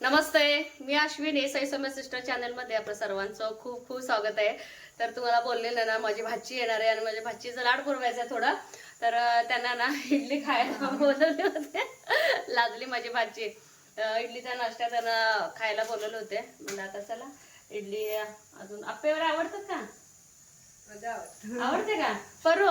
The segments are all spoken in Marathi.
नमस्ते मी अश्विनी साई समय सिस्टर चॅनलमध्ये आपलं सर्वांचं खूप खूप स्वागत आहे. तर तुम्हाला बोललेलं ना माझी भाची येणार आहे आणि माझ्या भाचीचं लाड पुरवायचं आहे थोडा. तर त्यांना ना इडली खायला बोलवले होते. लाजली माझी भाची. इडलीचा नाश्ता त्यांना खायला बोलवले होते. म्हणजे आता चला इडली अजून आप्पेवर आवडतात का? आवडते का? परू.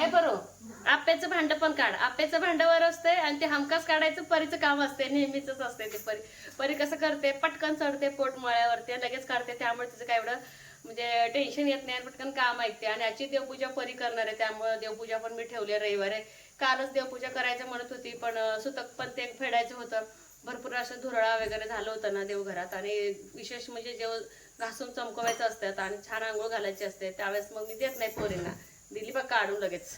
ए परू. आप्याचं भांड पण काढ. आप्याचं भांडावर असते आणि ते हमकास काढायचं परीचं काम असते नेहमीच असते ते परी. परी कसं करते? पटकन चढते पोट मळ्यावरती लगेच काढते. त्यामुळे तिचं काय एवढं म्हणजे टेन्शन येत नाही पटकन काम ऐकते. आणि याची देवपूजा परी करणार आहे. त्यामुळे देवपूजा पण मी ठेवली रविवारी. कालच देवपूजा करायचं म्हणत होती पण सुतक पण ते फेडायचं होतं. भरपूर असं धुरळा वगैरे झालं होतं ना देवघरात. आणि विशेष म्हणजे जेव घासून चमकवायचं असतात आणि छान आंघोळ घालायची असते त्यावेळेस मग मी देत नाही पोरींना. दिली बघ काढून लगेच.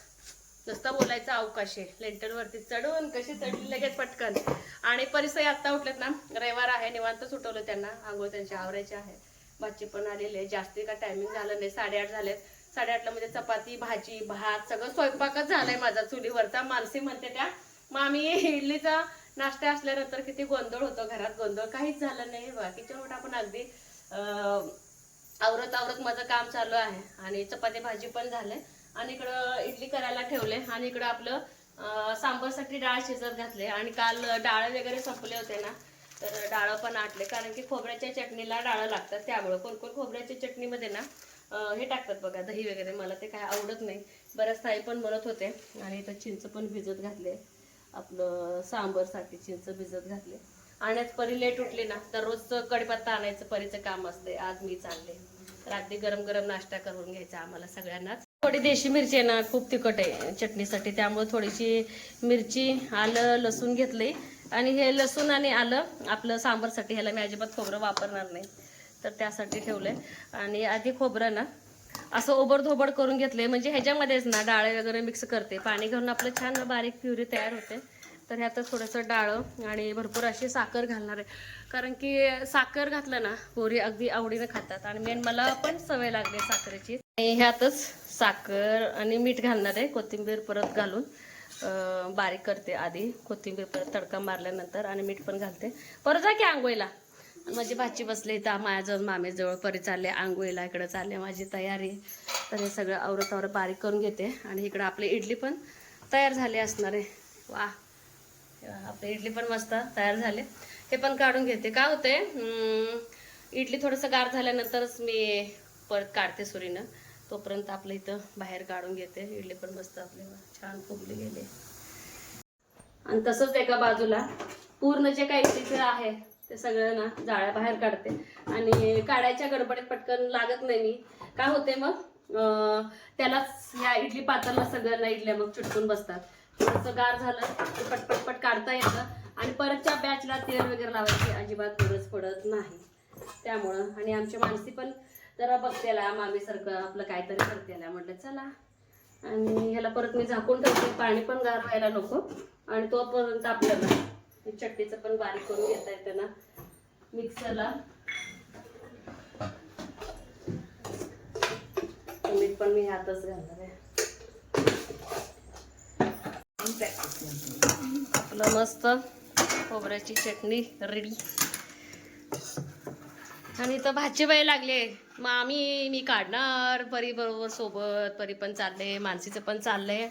नुसतं बोलायचं अवकाश. आहे लेंटरवरती चढून कशी चढली लगेच पटकन. आणि परिसर आता उठलेत ना रविवार आहे निवांत सुटवलं त्यांना. आंघोळ त्यांच्या आवरायची आहे. भाजी पण आलेली आहे. जास्ती का टायमिंग झालं नाही. साडेआठ झालेत. साडेआठला म्हणजे चपाती भाजी भात सगळं स्वयंपाकच झालाय माझा. चुलीवरचा मानसी म्हणते त्या मग आम्ही इडलीचा नाश्ता असल्यानंतर किती गोंधळ होतो घरात. गोंधळ काहीच झालं नाही. बाकीच्या मोठा आपण अगदी अं, आवरत आवरत माझं काम चालू आहे. आणि चपाती भाजी पण झालंय. आणि इकडं इडली करायला ठेवले. आणि इकडं आपलं सांबारसाठी सांबरसाठी डाळ शिजत घातले. आणि काल डाळ वगैरे संपले होते ना तर डाळ पण आटले. कारण की खोबऱ्याच्या चटणीला डाळ लागतात त्यामुळं. कोणकोण खोबऱ्याच्या चटणीमध्ये ना हे टाकतात बघा दही वगैरे. मला ते काय आवडत नाही. बऱ्याच ताई पण म्हणत होते. आणि इथं चिंच पण भिजत घातले. आपलं सांबरसाठी चिंच भिजत घातले. आणि परी लेट उठली ना तर रोजचं कडीपत्ता आणायचं परीचं काम असते आज मी चालले रात्री गरम गरम नाश्ता करून घ्यायचा आम्हाला सगळ्यांनाच. थोडी देशी मिरची आहे ना खूप तिखट आहे चटणीसाठी. त्यामुळे थोडीशी मिरची आलं लसूण घेतलंय. आणि हे लसूण आणि आलं आपलं सांबरसाठी ह्याला मी अजिबात खोबरं वापरणार नाही. तर त्यासाठी ठेवलंय. आणि आधी खोबरं ना असं ओबडधोबड करून घेतले म्हणजे ह्याच्यामध्येच ना डाळे वगैरे मिक्स करते. पाणी घालून आपलं छान बारीक प्युरी तयार होते. तर ह्यातच थोडंसं डाळं आणि भरपूर अशी साखर घालणार आहे. कारण की साखर घातलं ना पोरी अगदी आवडीनं खातात. आणि मेन मला पण सवय लागली साखरेची. आणि ह्यातच साखर आणि मीठ घालणार आहे. कोथिंबीर परत घालून बारीक करते आधी. कोथिंबीर परत तडका मारल्यानंतर आणि मीठ पण घालते. परत जा की आंघोळीला. माझी भाची बसली इथं माझ्याजवळ मामेजवळ परी चालले आंघोळीला इकडं चालले माझी तयारी. तर हे सगळं आवरत आवरत बारीक करून घेते. आणि इकडं आपली इडली पण तयार झाली असणार आहे. वा. आपली इडली पण मस्त तयार झाले. हे पण काढून घेते. काय होते इडली थोडंसं गार झाल्यानंतरच मी परत काढते सुरीनं. तोपर्यंत आपलं इथं बाहेर काढून घेते. इडली पण मस्त आपले छान फुगले गेले. आणि तसंच एका बाजूला पूर्ण जे काही इडलीचं आहे ते सगळं ना जाळ्या बाहेर काढते. आणि काढायच्या गडबडीत पटकन लागत नाही मी. काय होते मग? त्याला त्यालाच ह्या इडली पात्राला सगळ्यांना इडल्या मग चुटकून बसतात. थोडंसं गार झालं ते पटपटपट काढता येतं. आणि परतच्या बॅचला तेल वगैरे लावायची अजिबात गरज पडत नाही. त्यामुळं आणि आमची माणसी पण जरा बघतेला मामीसारखं आपलं काहीतरी करतेला म्हटलं चला. आणि ह्याला परत मी झाकून ठेवते. पाणी पण गार व्हायला नको. आणि तोपर्यंत आपल्याला चटणीचं पण बारीक करून घेता येतं ना. मिक्सरला. मीठ पण मी ह्यातच घालणार आहे. आपलं मस्त खोबऱ्याची चटणी रेडी आणि इथं भाजीबाई आहे. मग आम्ही मी काढणार परी बरोबर सोबत परी पण चालले मानसीचं पण चाललंय.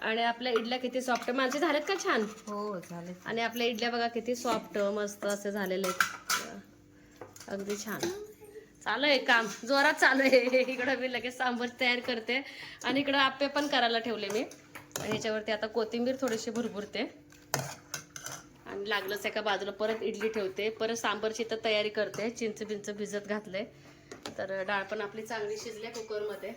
आणि आपल्या इडल्या किती सॉफ्ट मानसी झाल्यात का छान? हो झाले आणि आपल्या इडल्या बघा किती सॉफ्ट मस्त असे झालेले आहेत. अगदी छान. चालू आहे काम जोरात चालू आहे. इकडं मी लगेच सांबर तयार करते. आणि इकडं आप्पे पण करायला ठेवले मी. आणि ह्याच्यावरती आता कोथिंबीर थोडीशी भरभरते. आणि लागलंच एका बाजूला परत इडली ठेवते. परत सांबरची तर तयारी करते. चिंच बिंच भिजत घातले तर डाळ पण आपली चांगली शिजली कुकरमध्ये.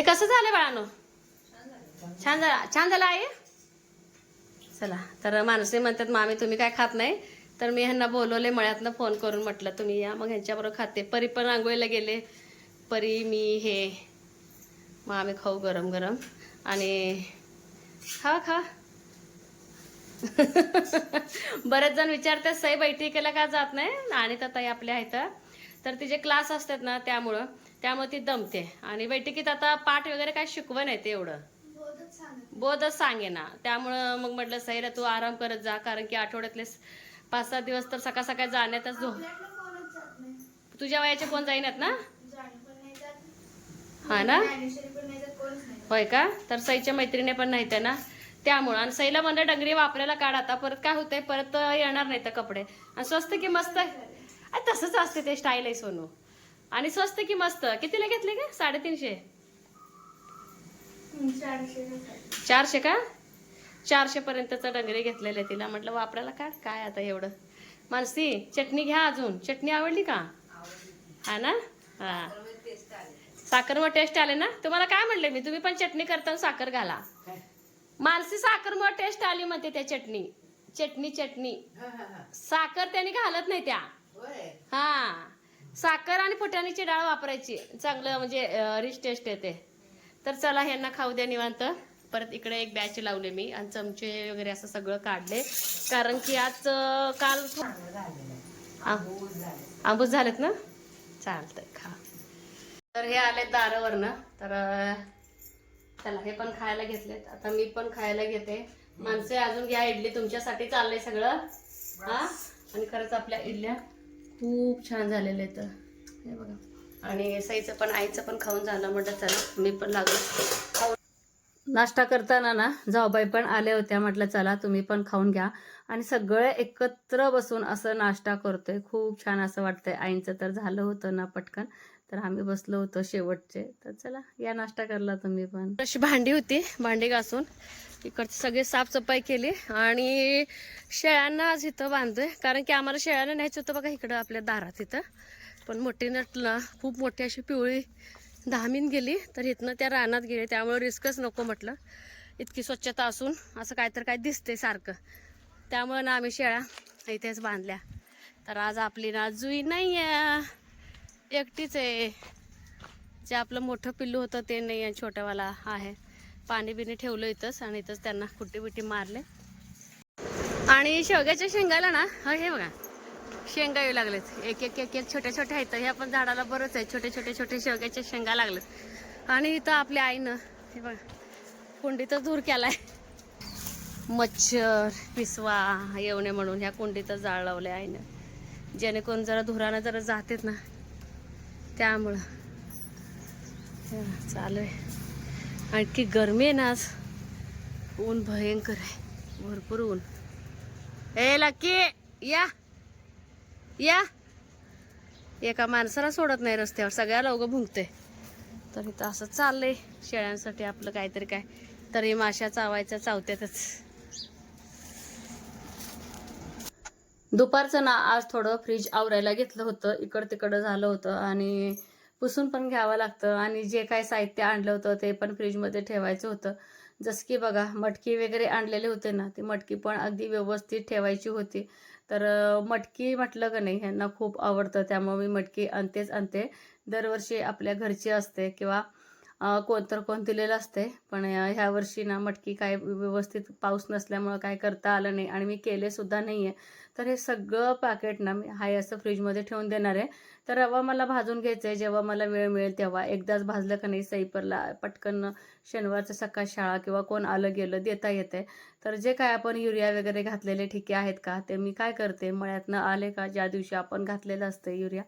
ते कसं झालं बाळानो. छान झाला छान झाला आहे चला तर माणसे म्हणतात मामी तुम्ही काय खात नाही? तर मी ह्यांना बोलवले मळ्यातनं फोन करून म्हटलं तुम्ही या मग ह्यांच्याबरोबर खाते. परी पण आंघोळीला गेले. परी मी हे मग आम्ही खाऊ गरम गरम. आणि खा खा बरेच जण विचारतात सई बैठकीला का जात नाही? आणि तर ताई आपल्या आहेत तर तिचे क्लास असतात ना त्यामुळं त्यामुळे ती दमते. आणि बैठकीत आता पाठ वगैरे काय शिकवण येते एवढं? बोधच सांगे ना त्यामुळं मग म्हटलं सईला तू आराम करत जा कारण की आठवड्यातले पाच सात दिवस तर सकाळ सकाळ जाण्यातच झो तुझ्या वयाचे कोण जाईनात ना? हा ना? होय का? तर सईच्या मैत्रिणी पण नाहीत आहे ना? त्यामुळं. आणि सईला म्हणलं डंगरी वापरायला काढ आता परत काय होतंय? परत येणार नाही तर कपडे. आणि स्वस्त की मस्त? आहे तसंच असते ते स्टाईल आहे सोनू. आणि स्वस्त की मस्त? कितीला घेतले का साडेतीनशे? चारशे का चारशे पर्यंतचा डंगरे घेतलेले तिला. म्हटलं वापरायला काढ. काय आता एवढं? मानसी चटणी घ्या अजून. चटणी आवडली का? हा ना? हा. साखर मग टेस्ट आले. ना? तुम्हाला काय म्हणले मी? तुम्ही पण चटणी करताना साखर घाला. मानसी साखर मग टेस्ट आली म्हणते त्या चटणी. चटणी चटणी. साखर त्यांनी घालत नाही त्या. हा. साखर आणि फुटाण्याची डाळ वापरायची. चांगलं म्हणजे रिच टेस्ट येते. तर चला ह्यांना खाऊ द्या निवांत. परत इकडे एक बॅच लावले मी आणि चमचे वगैरे असं सगळं काढले. कारण की आज काल आंबूस झालेत ना? चालतंय खा. तर हे आले दारावरनं. तर चला हे पण खायला घेतलेत. आता मी पण खायला घेते. माणसे अजून घ्या इडली तुमच्यासाठी चाललंय सगळं. हा? आणि खरंच आपल्या इडल्या खूप छान झालेले तर. हे बघा. आणि सईचं पण आईचं पण खाऊन झालं म्हटलं चला मी पण लागलो. खाऊन नाश्ता करताना ना जाऊबाई पण आल्या होत्या म्हटलं चला तुम्ही पण खाऊन घ्या. आणि सगळे एकत्र बसून असं नाश्ता करतोय. खूप छान असं वाटतंय. आईंचं तर झालं होतं ना पटकन. तर आम्ही बसलो होतो शेवटचे. तर चला या नाश्ता करला तुम्ही पण. अशी भांडी होती भांडी घासून. इकडचे सगळे साफसफाई केली आणि शेळ्यांना आज इथं बांधतोय. कारण की आम्हाला शेळ्यांना न्यायचं होतं बघा इकडं आपल्या दारात इथं. पण मोठी नटला खूप मोठी अशी पिवळी धामीन गेली तर इथनं त्या रानात गेले. त्यामुळे रिस्कच नको म्हटलं. इतकी स्वच्छता असून असं काय तर काय दिसते सारखं. त्यामुळं ना आम्ही शेळ्या इथेच बांधल्या. तर आज आपली ना जुई नाही आहे एकटीच आहे. जे आपलं मोठं पिल्लू होतं ते नाही आहे छोटंवाला आहे. पाणी बिणी ठेवलं इथंच आणि इथंच त्यांना कुट्टी बिटी मारले. आणि शेवग्याच्या शेंगाला ना हे बघा शेंगा येऊ लागलेत. एक एक एक एक छोट्या छोट्या आहेत. ह्या पण झाडाला बरंच आहे. छोटे छोटे छोटे शेवग्याच्या शेंगा लागलेत. आणि इथं आपल्या आईनं हे बघा कुंडीतच धूर केलाय. मच्छर पिसवा येवणे म्हणून ह्या कुंडीतच जाळ लावले आईनं. जेणेकरून जरा धुरानं जरा जातेत ना. त्यामुळं चालू आहे. आणखी गरमी आहे ना आज. ऊन भयंकर आहे. भरपूर ऊन. ए लकी! या! या! एका माणसाला सोडत नाही रस्त्यावर. सगळ्याला उगं भुंकते तर इथं असं चाललंय शेळ्यांसाठी आपलं काहीतरी काय. तरी माश्या चावायच्या चावत्यातच. दुपारचं ना आज थोडं फ्रीज आवरायला घेतलं होतं. इकडं तिकडं झालं होतं आणि पुसून पण घ्यावं लागतं आणि जे काय साहित्य आणलं होतं ते पण फ्रीजमध्ये ठेवायचं होतं. जसं की बघा मटकी वगैरे आणलेले होते ना ती मटकी पण अगदी व्यवस्थित ठेवायची होती. तर मटकी म्हटलं का नाही ह्यांना खूप आवडतं. त्यामुळे मी मटकी आणतेच आणते. दरवर्षी आपल्या घरची असते किंवा कोण कोणतर कोण दिलेलं असते पण ह्या वर्षी ना मटकी काय व्यवस्थित पाऊस नसल्यामुळं काय करता आलं नाही आणि मी केले सुद्धा नाही आहे तर हे सगळं पॅकेट ना मी हाय असं फ्रीजमध्ये ठेवून देणार आहे. तर रवा मला भाजून घ्यायचं आहे जेव्हा मला वेळ मिळेल तेव्हा. एकदाच भाजलं का नाही सईपरला पटकन शनिवारचं सकाळ शाळा किंवा कोण आलं गेलं देता येते तर जे काय आपण युरिया वगैरे घातलेले ठिके आहेत का? ते मी काय करते? मळ्यातनं आले का? ज्या दिवशी आपण घातलेलं असतं युरिया.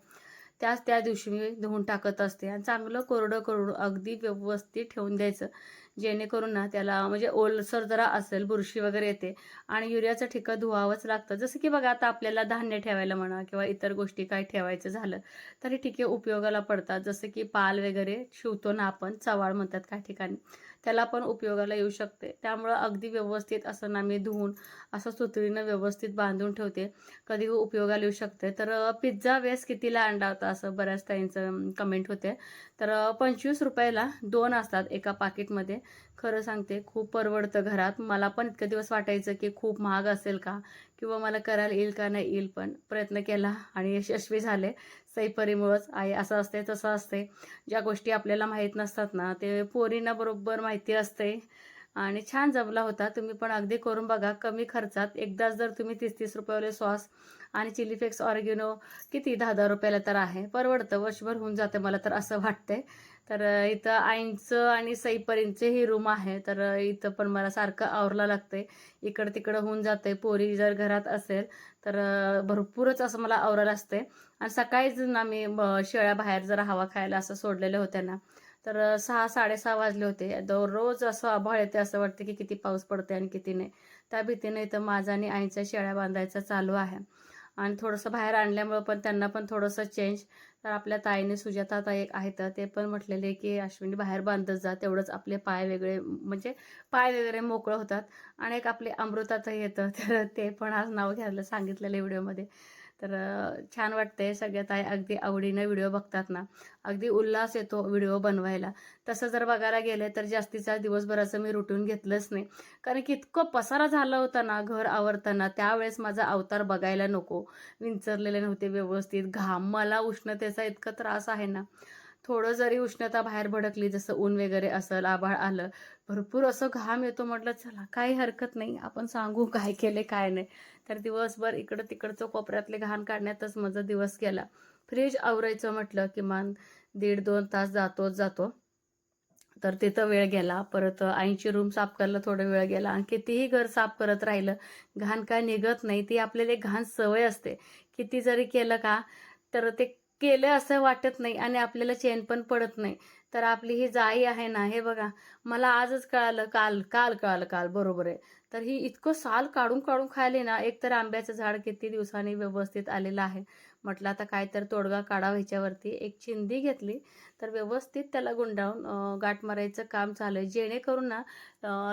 त्याच त्या दिवशी मी धुवून टाकत असते आणि चांगलं कोरडं करून अगदी व्यवस्थित ठेवून द्यायचं. जेणेकरून ना त्याला म्हणजे ओलसर जरा असेल बुरशी वगैरे येते आणि युरियाचं ठिकं धुवावंच लागतं. जसं की बघा आता आपल्याला धान्य ठेवायला म्हणा किंवा इतर गोष्टी काय ठेवायचं झालं तर हे ठिके उपयोगाला पडतात. जसं की पाल वगैरे शिवतो ना आपण चवाळ म्हणतात काही ठिकाणी. त्याला पण उपयोगाला येऊ शकते. त्यामुळं अगदी व्यवस्थित असं ना मी धुवून असं सुतळीनं व्यवस्थित बांधून ठेवते. कधी उपयोगाला येऊ शकते. तर पिझ्झा वेस कितीला अंडा होता असं बऱ्याच ताईंचं कमेंट होते. तर पंचवीस रुपयाला दोन असतात एका पाकिटमध्ये. खरं सांगते खूप परवडतं घरात. मला पण इतके दिवस वाटायचं की खूप महाग असेल का? किंवा मला करायला येईल का नाही येईल पण प्रयत्न केला आणि यशस्वी झाले. सैपरीमुळंच आहे असं असते तसं असते ज्या गोष्टी आपल्याला माहीत नसतात ना ते पोरींना बरोबर माहिती असते आणि छान जमला होता तुम्ही पण अगदी करून बघा. कमी खर्चात एकदाच जर तुम्ही तीस तीस रुपयावाले सॉस आणि चिली फ्लेक्स ऑर्गिनो किती? दहा दहा रुपयाला तर आहे. परवडतं वर्षभर होऊन जातं मला तर असं वाटतंय. तर इथं आईंचं आणि सईपरींचे ही रूम आहे तर इथं पण मला सारखं आवरला लागते इकडं तिकडं होऊन जाते पोरी जर घरात असेल तर भरपूरच असं मला आवरायला असते आणि सकाळीच ना मी शेळ्या बाहेर जरा हवा खायला असं सोडलेल्या होत्या ना. तर सहा साडेसहा वाजले होते. दररोज असं आभाळ येते असं वाटतं की किती पाऊस पडते आणि किती नाही. त्या भीतीने इथं माझा आणि आईच्या शेळ्या बांधायचं चालू आहे. आणि थोडंसं बाहेर आणल्यामुळं पण त्यांना पण थोडंसं चेंज तर आपल्या ताईने सुजाता ताई एक आहेत ते पण म्हटलेले की अश्विनी बाहेर बांधत जा तेवढंच आपले पाय वेगळे म्हणजे पाय वगैरे मोकळं होतात. आणि एक आपले अमृताताई येतं तर ते पण आज नाव घ्यायला सांगितलेलं व्हिडिओमध्ये. तर छान वाटतंय सगळ्यात आहे अगदी आवडीनं व्हिडिओ बघतात ना. अगदी उल्हास येतो व्हिडिओ बनवायला. तसं जर बघायला गेलं तर जास्तीचा दिवसभराचं मी रुटून घेतलंच नाही. कारण की इतकं पसारा झाला होता ना घर आवरताना त्यावेळेस माझा अवतार बघायला नको. विंचरलेले नव्हते व्यवस्थित. घाम मला उष्णतेचा इतका त्रास आहे ना. थोडं जरी उष्णता बाहेर भडकली जसं ऊन वगैरे असेल आभाळ आलं भरपूर असं घाम येतो म्हटलं चला काही हरकत नाही आपण सांगू काय केले काय नाही. तर दिवसभर इकडं तिकडचं कोपऱ्यातले घाण काढण्यातच माझा दिवस गेला. फ्रीज आवरायचं म्हटलं किमान दीड दोन तास जातोच जातो. तर तिथं वेळ गेला. परत आईची रूम साफ करायला थोडा वेळ गेला. आणि कितीही घर साफ करत राहिलं घाण काय निघत नाही. ती आपल्याला एक घाण सवय असते. किती जरी केलं का तर ते केलं असं वाटत नाही आणि आपल्याला चेन पण पडत नाही. तर आपली ही जाई आहे ना हे बघा मला आजच कळालं काल काल कळालं काल बरोबर आहे. तर ही इतकं साल काढून काढून खायले ना एक तर आंब्याचं झाड किती दिवसांनी व्यवस्थित आलेलं आहे. म्हटलं आता काय तर तोडगा काढावा ह्याच्यावरती एक चिंदी घेतली. तर व्यवस्थित त्याला गुंडाळून गाठ मारायचं काम चालू आहे जेणेकरून ना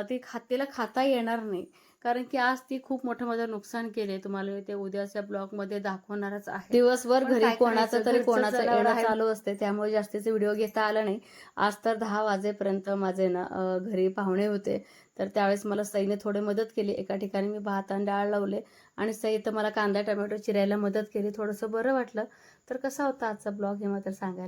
ती खातेला खाता येणार नाही. कारण की आज ती खूप मोठं माझं नुकसान केले तुम्हाला. ते उद्याच्या ब्लॉगमध्ये दाखवणारच आहे. दिवसभर घरी कोणाचं? तरी कोणाचं येणं. चालू असते त्यामुळे जास्तीचे व्हिडिओ घेता आला नाही. आज तर दहा वाजेपर्यंत माझे ना घरी पाहुणे होते. तर त्यावेळेस मला सईने थोडी मदत केली. एका ठिकाणी मी भात आणि डाळ लावले. आणि सई तर मला कांदा टमॅटो चिरायला मदत केली. थोडंसं बरं वाटलं. तर कसा होता आजचा ब्लॉग हे मात्र सांगायला